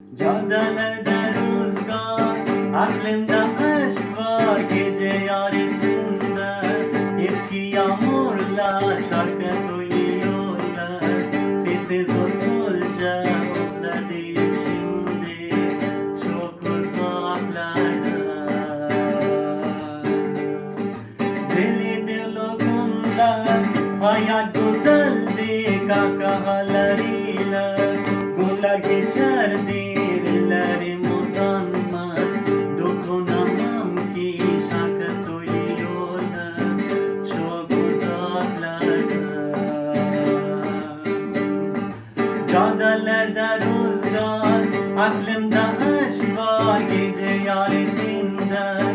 Caddelerde rüzgar, aklımda aşk var. Gece yarısında Eski yağmurlar şarkı söylüyorlar. Sessiz usulca özledim şimdi çok uzaklarda. Deli diligunlar hayat güzeldi kahkahalarıyla Kaderlerde rüzgar Aklımda aşk var Gece yaresinden.